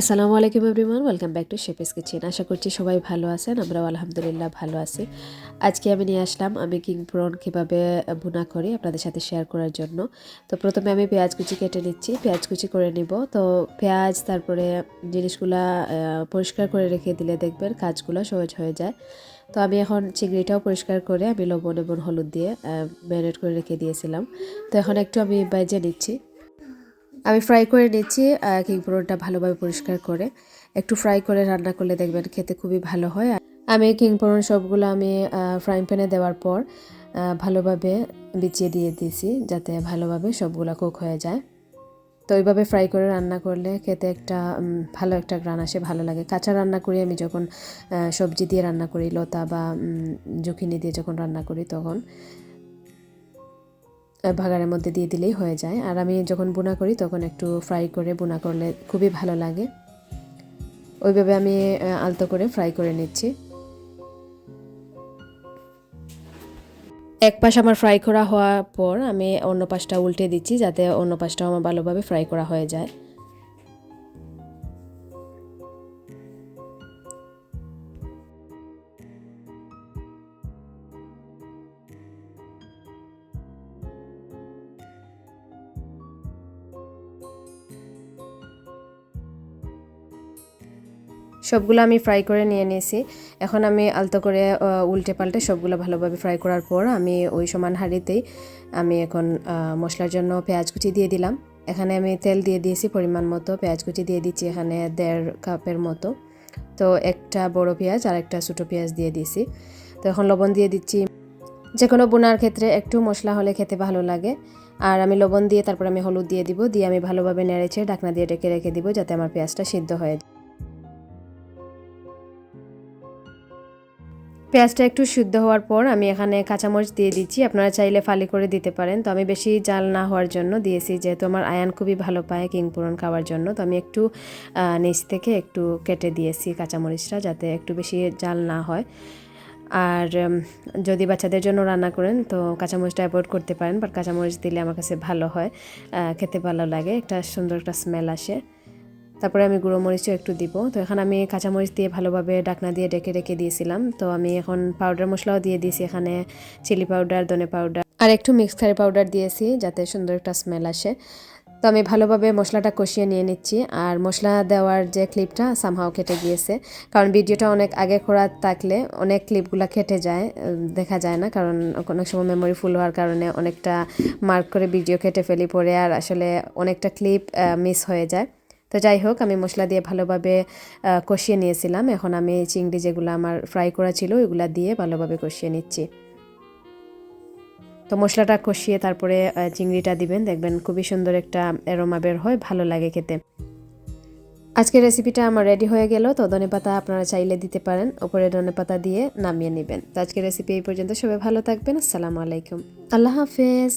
আসসালামু আলাইকুম everyone welcome back to শেপেস কিচেন আশা করছি সবাই ভালো আছেন, আমরাও আলহামদুলিল্লাহ ভালো আছি। আজকে আমি নিয়ে আসলাম, আমি কিং প্রন কীভাবে ভুনা করি আপনাদের সাথে শেয়ার করার জন্য। তো প্রথমে আমি পেঁয়াজ কুচি কেটে নিচ্ছি, পেঁয়াজ কুচি করে নিব। তো পেঁয়াজ, তারপরে জিনিসগুলা পরিষ্কার করে রেখে দিলে দেখবেন কাজগুলো সহজ হয়ে যায়। তো আমি এখন চিংড়িটাও পরিষ্কার করে আমি লবণ এবং হলুদ দিয়ে ম্যারিনেট করে রেখে দিয়েছিলাম। তো এখন একটু আমি বেজে নিচ্ছি। আমি ফ্রাই করে নিচ্ছি কিং পোড়নটা ভালোভাবে পরিষ্কার করে। একটু ফ্রাই করে রান্না করলে দেখবেন খেতে খুবই ভালো হয়। আমি কিং সবগুলো আমি ফ্রাইং প্যানে দেওয়ার পর ভালোভাবে বিছিয়ে দিয়ে দিয়েছি যাতে ভালোভাবে সবগুলো কুক হয়ে যায়। তো ওইভাবে ফ্রাই করে রান্না করলে খেতে একটা ভালো একটা গ্রান আসে, ভালো লাগে। কাঁচা রান্না করি আমি যখন সবজি দিয়ে রান্না করি, লতা বা জুকিনি দিয়ে যখন রান্না করি তখন। আহ, ভাগাড়ের মধ্যে দিয়ে দিলেই হয়ে যায়। আর আমি যখন বোনা করি তখন একটু ফ্রাই করে বোনা করলে খুবই ভালো লাগে। ওইভাবে আমি আলতো করে ফ্রাই করে নিচ্ছি। এক পাশ আমার ফ্রাই করা হওয়ার পর আমি অন্য পাশটা উল্টে দিচ্ছি যাতে অন্য পাশটাও আমার ভালোভাবে ফ্রাই করা হয়ে যায়। সবগুলো আমি ফ্রাই করে নিয়ে নিয়েছি। এখন আমি আলতো করে উল্টে পাল্টে সবগুলো ভালোভাবে ফ্রাই করার পর আমি ওই সমান হাঁড়িতেই আমি এখন মশলার জন্য পেঁয়াজ কুচি দিয়ে দিলাম। এখানে আমি তেল দিয়ে দিয়েছি পরিমাণ মতো, পেঁয়াজ কুচি দিয়ে দিচ্ছি এখানে দেড় কাপের মতো। তো একটা বড় পেঁয়াজ আর একটা ছোটো পেঁয়াজ দিয়ে দিয়েছি। তো এখন লবণ দিয়ে দিচ্ছি। যে কোনো বোনার ক্ষেত্রে একটু মশলা হলে খেতে ভালো লাগে। আর আমি লবণ দিয়ে তারপর আমি হলুদ দিয়ে দিব, দিয়ে আমি ভালোভাবে নেড়েছে ঢাকনা দিয়ে ডেকে রেখে দিব যাতে আমার পেঁয়াজটা সিদ্ধ হয়ে যায়। পেঁয়াজটা একটু সিদ্ধ হওয়ার পর আমি এখানে কাঁচামরিচ দিয়ে দিচ্ছি। আপনারা চাইলে ফালি করে দিতে পারেন। তো আমি বেশি জাল না হওয়ার জন্য দিয়েছি, যেহেতু আমার আয়ান খুবই ভালো পায় কিং পুরন খাওয়ার জন্য। তো আমি একটু নিচ থেকে একটু কেটে দিয়েছি কাঁচামরিচটা যাতে একটু বেশি জাল না হয়। আর যদি বাচ্চাদের জন্য রান্না করেন তো কাঁচামরিচটা অ্যাভয়েড করতে পারেন, বাট কাঁচামরিচ দিলে আমার কাছে ভালো হয়। খেতে ভালো লাগে, একটা সুন্দর একটা স্মেল আসে। তারপরে আমি গুঁড়ো মরিচও একটু দিব। তো এখন আমি কাঁচামরিচ দিয়ে ভালোভাবে ডাকনা দিয়ে ডেকে রেখে দিয়েছিলাম। তো আমি এখন পাউডার মশলাও দিয়ে দিয়েছি এখানে চিলি পাউডার ধনে পাউডার আর একটু মিক্স কারি পাউডার দিয়েছি যাতে সুন্দর একটা স্মেল আসে। তো আমি ভালোভাবে মশলাটা কষিয়ে নিয়ে নিচ্ছি আর মশলা দেওয়ার যে ক্লিপটা সামহাও কেটে গিয়েছে। কারণ ভিডিওটা অনেক আগে করা থাকলে অনেক ক্লিপগুলো কেটে যায়, দেখা যায় না। কারণ অনেক সময় মেমোরি ফুল হওয়ার কারণে অনেকটা মার্ক করে ভিডিও কেটে ফেলি পরে আর আসলে অনেকটা ক্লিপ মিস হয়ে যায়। তো যাই হোক, আমি মশলা দিয়ে ভালোভাবে কষিয়ে নিয়েছিলাম। এখন আমি চিংড়ি যেগুলো আমার ফ্রাই করা ছিল, ওইগুলা দিয়ে ভালোভাবে কষিয়ে নিচ্ছি। তো মশলাটা কষিয়ে তারপরে চিংড়িটা দিবেন। দেখবেন খুবই সুন্দর একটা এরোমা বের হয়, ভালো লাগে খেতে। আজকের রেসিপিটা আমার রেডি হয়ে গেল। তো ধনেপাতা আপনারা চাইলে দিতে পারেন। ওপরে ধনেপাতা দিয়ে নামিয়ে নেবেন। তো আজকের রেসিপি এই পর্যন্ত। সবাই ভালো থাকবেন। আসসালামু আলাইকুম। আল্লাহ হাফেজ।